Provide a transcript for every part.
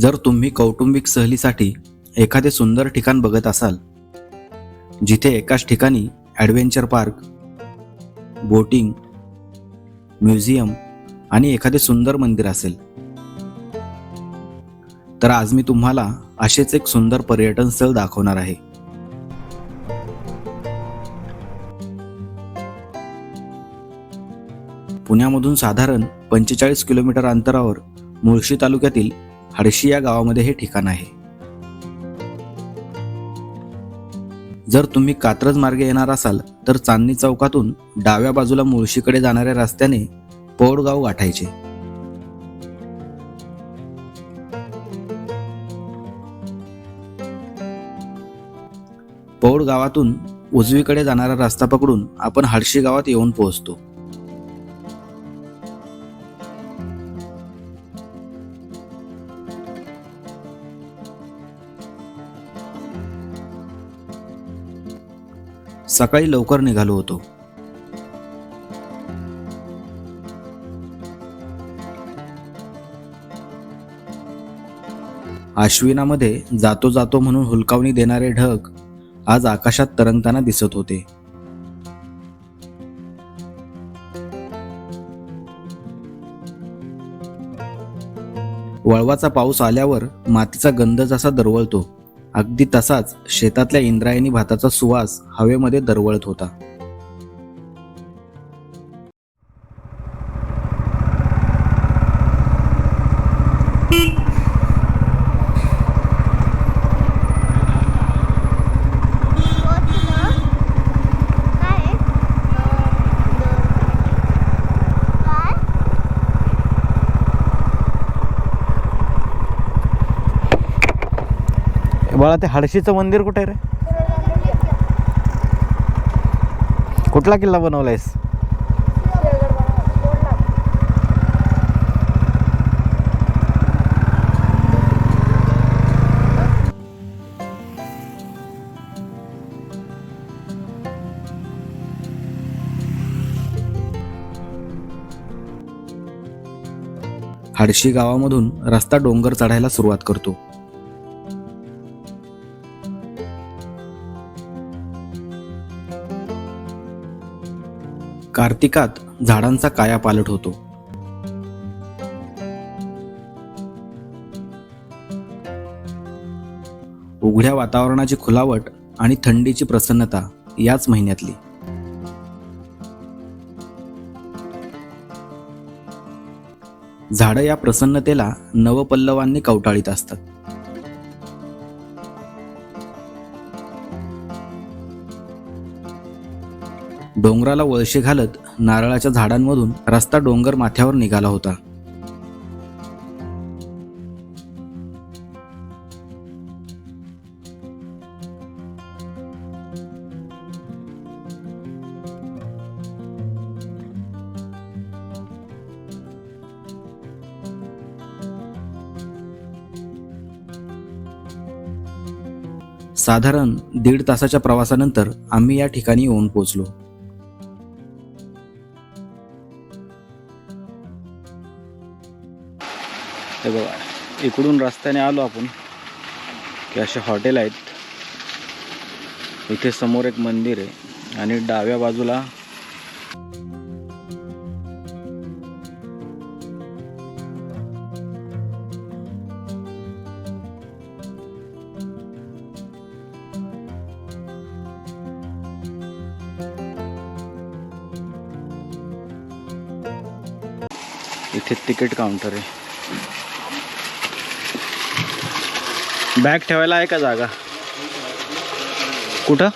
जर तुम्ही कौटुंबिक सहलीसाठी एखादे सुंदर ठिकाण बघत असाल जिथे एकाच ठिकाणी ॲडव्हेंचर पार्क बोटिंग म्युझियम आणि एखादे सुंदर मंदिर असेल तर आज मी तुम्हाला असेच एक सुंदर पर्यटन स्थळ दाखवणार आहे. पुण्यामधून साधारण पंचेचाळीस किलोमीटर अंतरावर मुळशी तालुक्यातील हडशी या गावामध्ये हे ठिकाण आहे. जर तुम्ही कात्रज मार्गे येणार असाल तर चांदणी चौकातून डाव्या बाजूला मुळशीकडे जाणाऱ्या रस्त्याने पौडगाव गाठायचे पौड गावातून उजवीकडे जाणारा रस्ता पकडून आपण हडशी गावात येऊन पोहोचतो. सकाळी लवकर निघालो होतो. आश्विनामध्ये जातो जातो म्हणून हुलकावणी देणारे ढग आज आकाशात तरंगताना दिसत होते. वळवाचा पाऊस आल्यावर मातीचा गंध जसा दरवळतो अगदी तसाच शेतातल्या इंद्रायणी भाताचा सुवास हवेमध्ये दरवळत होता. बाळा ते हडशीचं मंदिर कुठे आहे रे? कुठला किल्ला बनवलायस? हडशी गावामधून रस्ता डोंगर चढायला सुरुवात करतो. कार्तिकात झाडांचा कायापालट होतो. उघड्या वातावरणाची खुलावट आणि थंडीची प्रसन्नता याच महिन्यातली. झाडं या प्रसन्नतेला नवपल्लवांनी कवटाळीत असतात. डोंगराला वळशे घालत नारळाच्या झाडांमधून रस्ता डोंगर माथ्यावर निघाला होता. साधारण दीड तासाच्या प्रवासानंतर आम्ही या ठिकाणी येऊन पोहोचलो. इकडून रस्त्याने आलो आपण. की असे हॉटेल आहेत. इथे समोर एक मंदिर आहे आणि डाव्या बाजूला इथे तिकीट काउंटर आहे. बॅग ठेवायला आहे का जागा? कुठं?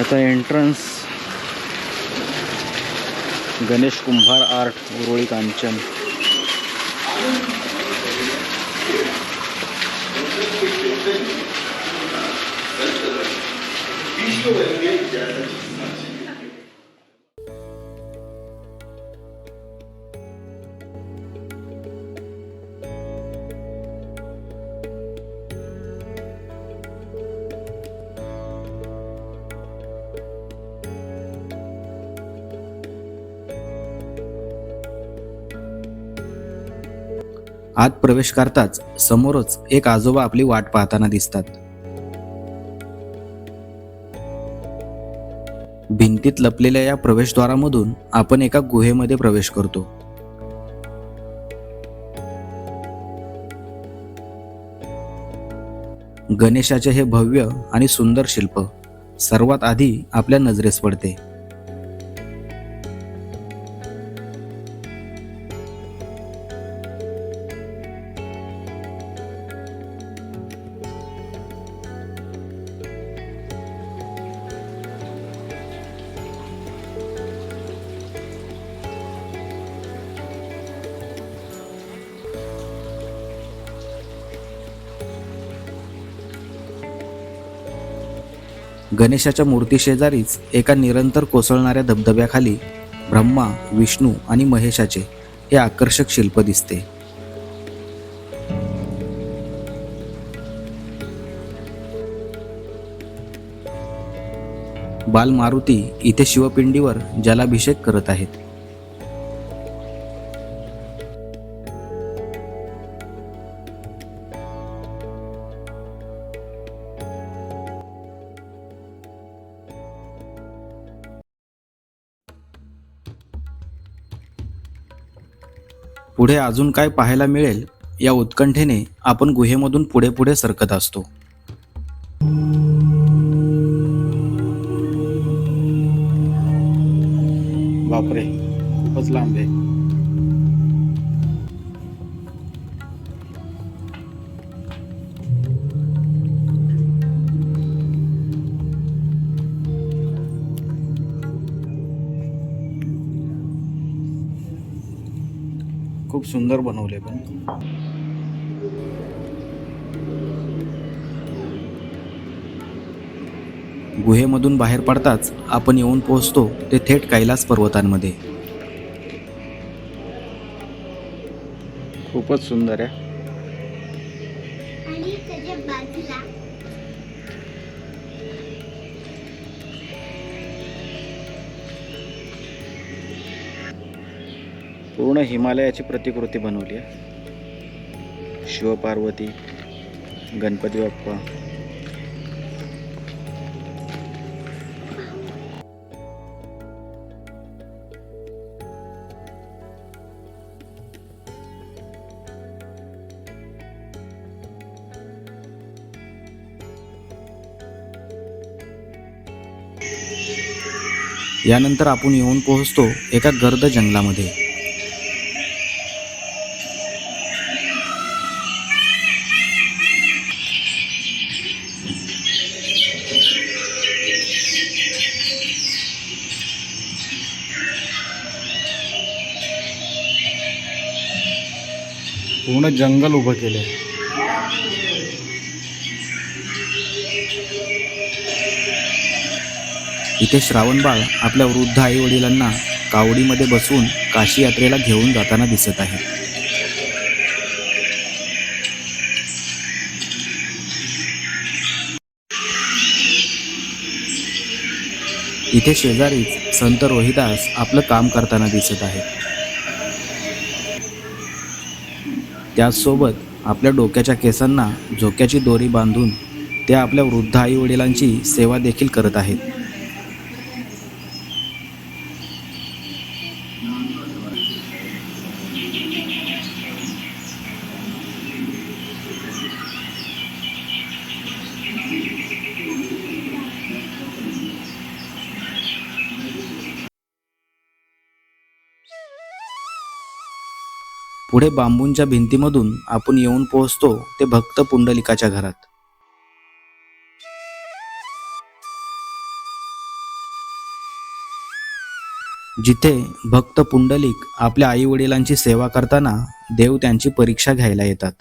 आता एंट्रन्स गणेश कुंभार आर्ट उरुळी कांचन. आत प्रवेश करताच समोरच एक आजोबा आपली वाट पाहताना दिसतात. भिंतीत लपलेल्या या प्रवेशद्वारामधून आपण एका गुहेमध्ये प्रवेश करतो. गणेशाचे हे भव्य आणि सुंदर शिल्प सर्वात आधी आपल्या नजरेस पडते. गणेशाच्या मूर्तीशेजारीच एका निरंतर कोसळणाऱ्या धबधब्याखाली ब्रह्मा विष्णू आणि महेशाचे हे आकर्षक शिल्प दिसते. बाल मारुती इथे शिवपिंडीवर जलाभिषेक करत आहेत. पुढे अजून काय पाहायला मिळेल या उत्कंठेने आपण गुहेमधून पुढे पुढे सरकत असतो. बापरे खूपच लांब आहे. सुंदर बनवले पण. गुहेमधून बाहेर पडताच आपण येऊन पोहोचतो ते थेट कैलास पर्वतांमध्ये. खूपच सुंदर आहे. पूर्ण हिमालयाची प्रतिकृती बनवली आहे. शिवपार्वती गणपती बाप्पा. यानंतर आपण येऊन पोहोचतो एका गर्द जंगलामध्ये. पूर्ण जंगल उभं केलंय. इथे श्रावणबाळ आपल्या वृद्ध आई वडिलांना कावडीमध्ये बसवून काशी यात्रेला घेऊन जाताना दिसत आहे. इथे शेजारीच संत रोहिदास आपलं काम करताना दिसत आहे त्याचसोबत आपल्या डोक्याच्या केसांना झोक्याची दोरी बांधून ते आपल्या वृद्ध आई वडिलांची सेवा देखील करत आहेत. पुढे बांबूंच्या भिंतीमधून आपण येऊन पोहोचतो ते भक्त पुंडलिकाच्या घरात. जिथे भक्त पुंडलिक आपल्या आई वडिलांची सेवा करताना देव त्यांची परीक्षा घ्यायला येतात.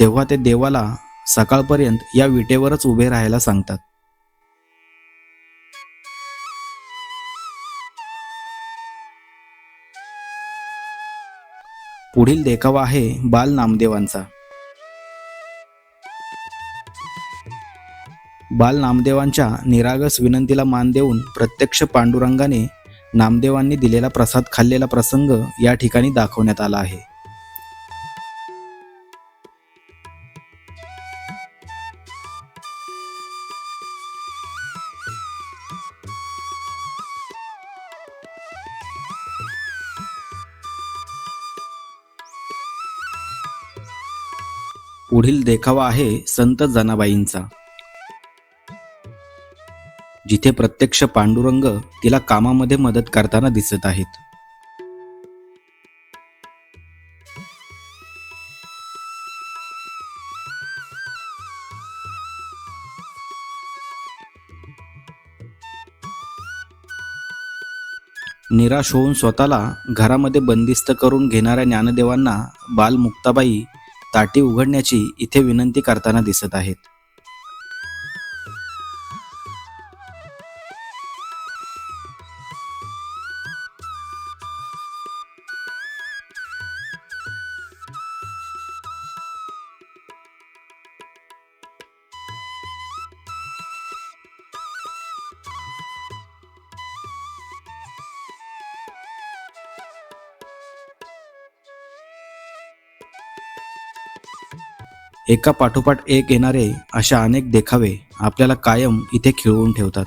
तेव्हा ते देवाला सकाळपर्यंत या विटेवरच उभे राहायला सांगतात. पुढील देखावा आहे बाल नामदेवांचा. बाल नामदेवांच्या निरागस विनंतीला मान देऊन प्रत्यक्ष पांडुरंगाने नामदेवांनी दिलेला प्रसाद खाल्लेला प्रसंग या ठिकाणी दाखवण्यात आला आहे. पुढील देखावा आहे संत जनाबाईंचा. जिथे प्रत्यक्ष पांडुरंग तिला कामामध्ये मदत करताना दिसत आहेत. निराश होऊन स्वतःला घरामध्ये बंदिस्त करून घेणाऱ्या ज्ञानदेवांना बालमुक्ताबाई ताटी उघडण्याची इथे विनंती करताना दिसत आहेत. एका पाठोपाठ एक येणारे अशा अनेक देखावे आपल्याला कायम इथे खिळवून ठेवतात.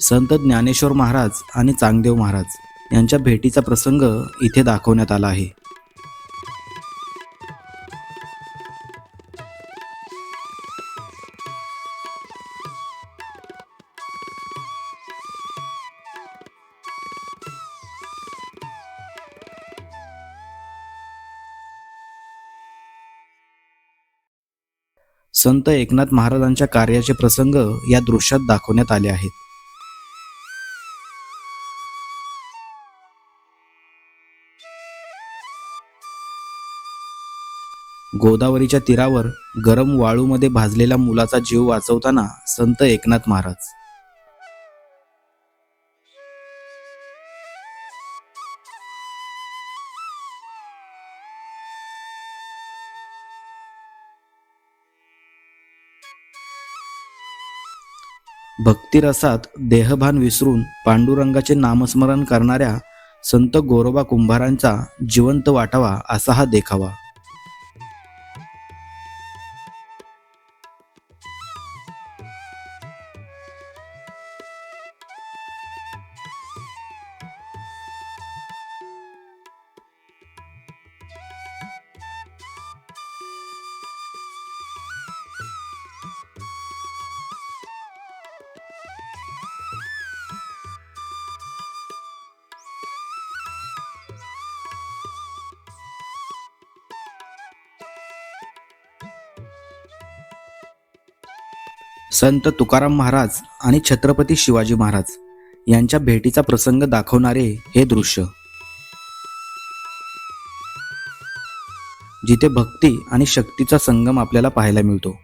संत ज्ञानेश्वर महाराज आणि चांगदेव महाराज यांच्या भेटीचा प्रसंग इथे दाखवण्यात आला आहे. संत एकनाथ महाराजांच्या कार्याचे प्रसंग या दृश्यात दाखवण्यात आले आहेत. गोदावरीच्या तीरावर गरम वाळूमध्ये भाजलेला मुलाचा जीव वाचवताना संत एकनाथ महाराज भक्तिरसात देहभान विसरून पांडुरंगाचे नामस्मरण करणाऱ्या संत गोरोबा कुंभारांचा जिवंत वाटावा असा हा देखावा. संत तुकाराम महाराज आणि छत्रपती शिवाजी महाराज यांच्या भेटीचा प्रसंग दाखवणारे हे दृश्य. जिथे भक्ती आणि शक्तीचा संगम आपल्याला पाहायला मिळतो.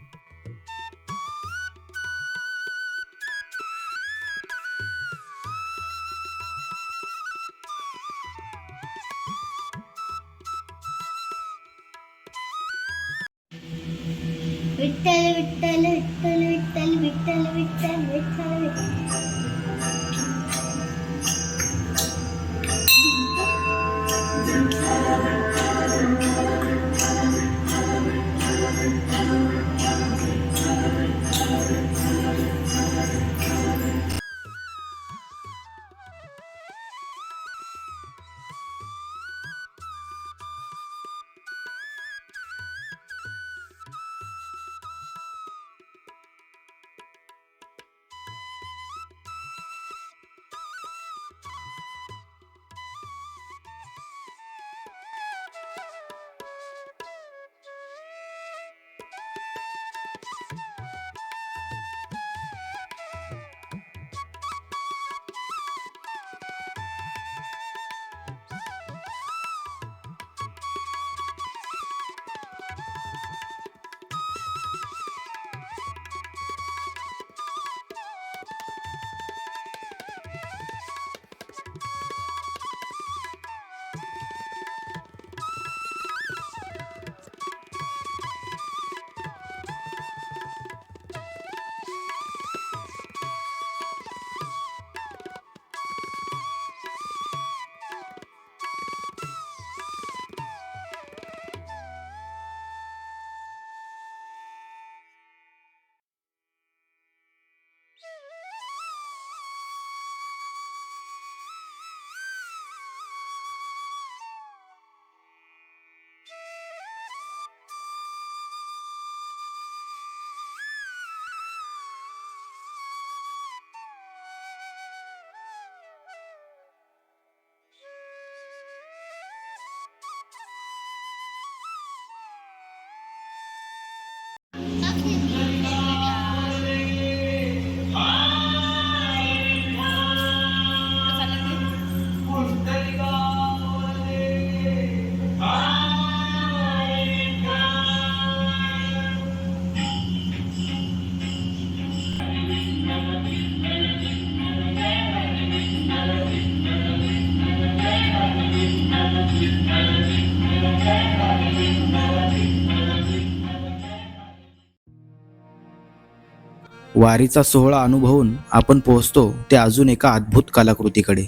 वारीचा सोहळा अनुभवून आपण पोहोचतो ते अजून एका अद्भुत कलाकृतीकडे.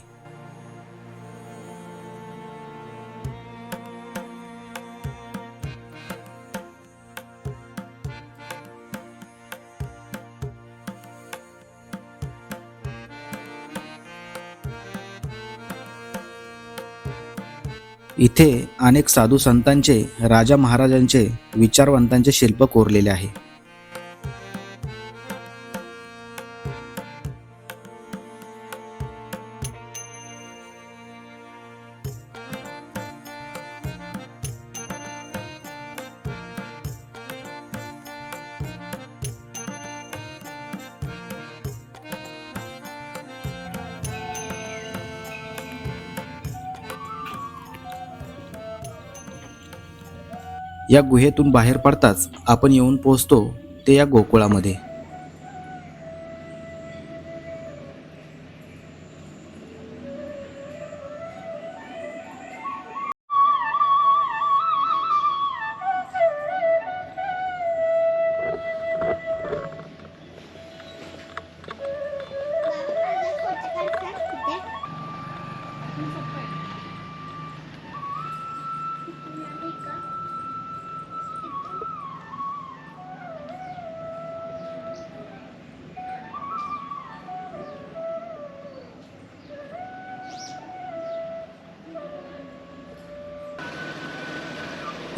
इथे अनेक साधू संतांचे राजा महाराजांचे विचारवंतांचे शिल्प कोरलेले आहे. या गुहेतून बाहेर पडताच आपण येऊन पोहोचतो ते या गोकुळामध्ये.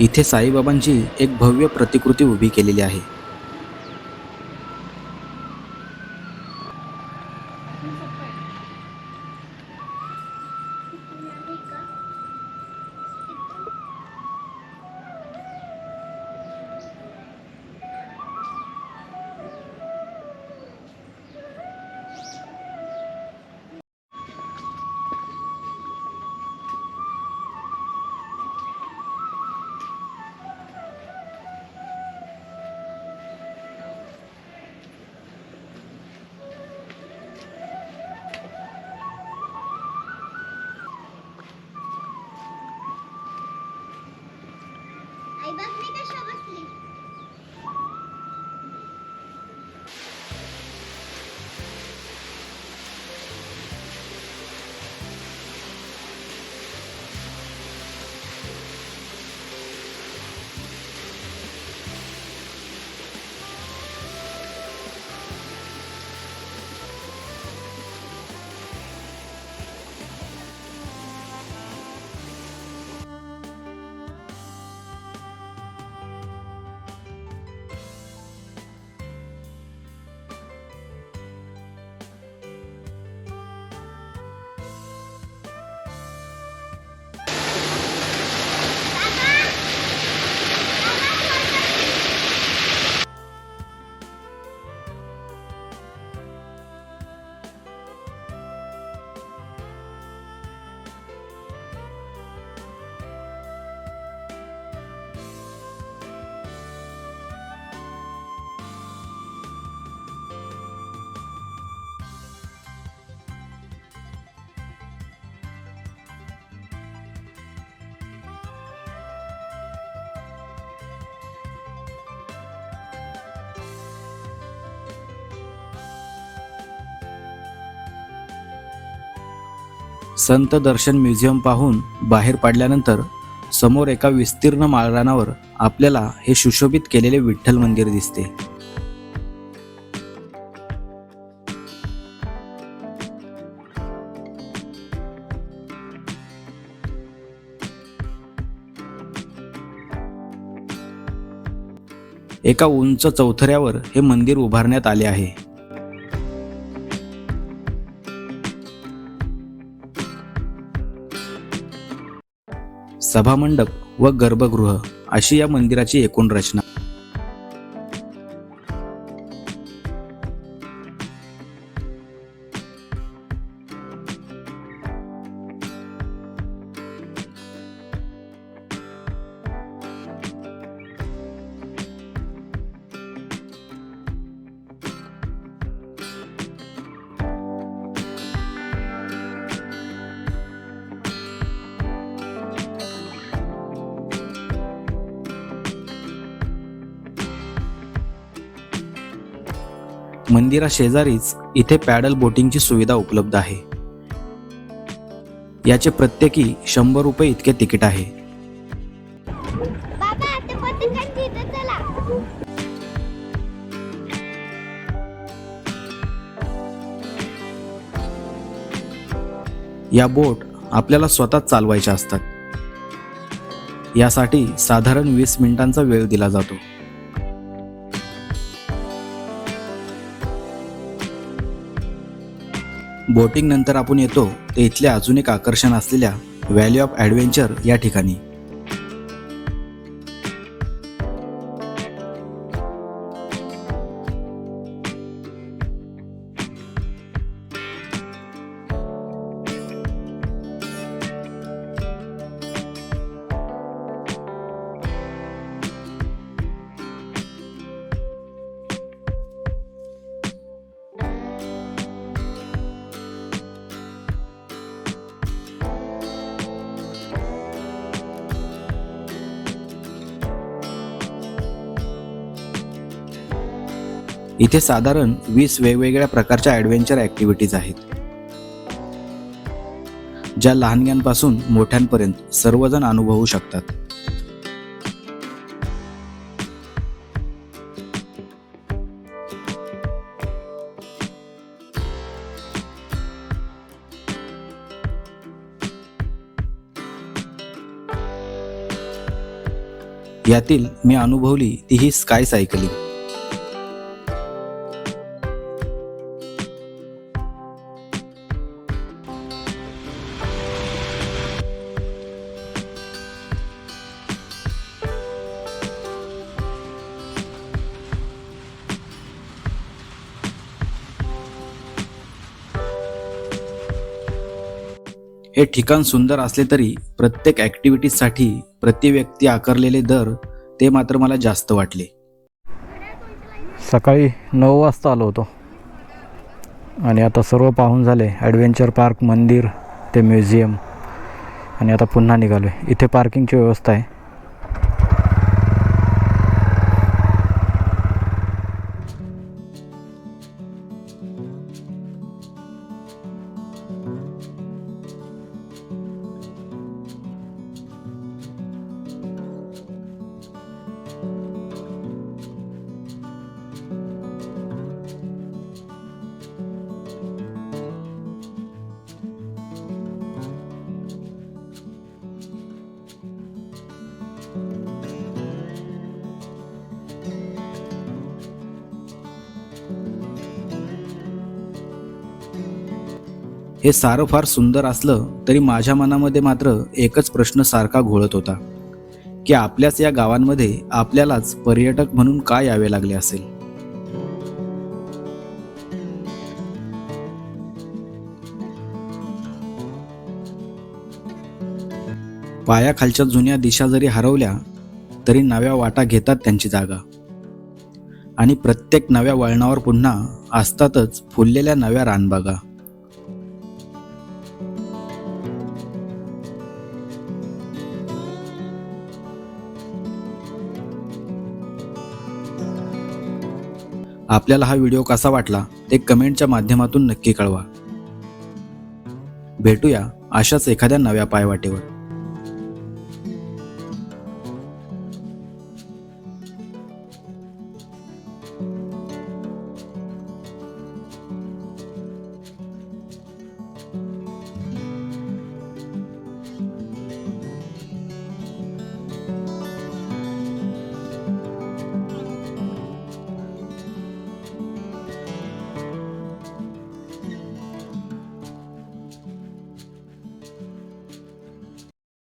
इथे साईबाबांची एक भव्य प्रतिकृती उभी केलेली आहे. संत दर्शन म्युझियम पाहून बाहेर पडल्यानंतर समोर एका विस्तीर्ण माळरानावर आपल्याला हे सुशोभित केलेले विठ्ठल मंदिर दिसते. एका उंच चौथऱ्यावर हे मंदिर उभारण्यात आले आहे. सभामंडप व गर्भगृह अशी या मंदिराची एकूण रचना. मंदिरा शेजारीच इथे पॅडल बोटिंगची सुविधा उपलब्ध आहे. याचे प्रत्येकी शंभर रुपये इतके तिकीट आहे. या बोट आपल्याला स्वतःच चालवायच्या असतात. यासाठी साधारण वीस मिनिटांचा वेळ दिला जातो. बोटिंग नंतर आपण येतो ते इथले अजून एक आकर्षण असलेल्या व्हॅली ऑफ ॲडव्हेंचर या ठिकाणी. इथे साधारण वीस वेगवेगळ्या प्रकारच्या ॲडव्हेंचर ॲक्टिव्हिटीज आहेत. ज्या लहानग्यांपासून मोठ्यांपर्यंत सर्वजण अनुभवू शकतात. यातील मी अनुभवली ती ही स्काय सायकलिंग हे ठिकाण सुंदर असले तरी प्रत्येक ॲक्टिव्हिटीजसाठी प्रति व्यक्ती आकारलेले दर ते मात्र मला जास्त वाटले. सकाळी नऊ वाजता आलो होतो. आणि आता सर्व पाहून झाले. ॲडव्हेंचर पार्क मंदिर ते म्युझियम आणि आता पुन्हा निघालो आहे इथे पार्किंगची व्यवस्था आहे. हे सारं फार सुंदर असलं तरी माझ्या मनामध्ये मात्र एकच प्रश्न सारखा घोळत होता की आपल्याच या गावांमध्ये आपल्यालाच पर्यटक म्हणून का यावे लागले असेल? पायाखालच्या जुन्या दिशा जरी हरवल्या तरी नव्या वाटा घेतात त्यांची जागा. आणि प्रत्येक नव्या वळणावर पुन्हा असतातच फुललेल्या नव्या रानबागा. आपल्याला हा व्हिडिओ कसा वाटला ते कमेंटच्या माध्यमातून नक्की कळवा. भेटूया अशाच एखाद्या नव्या पायवाटेवर.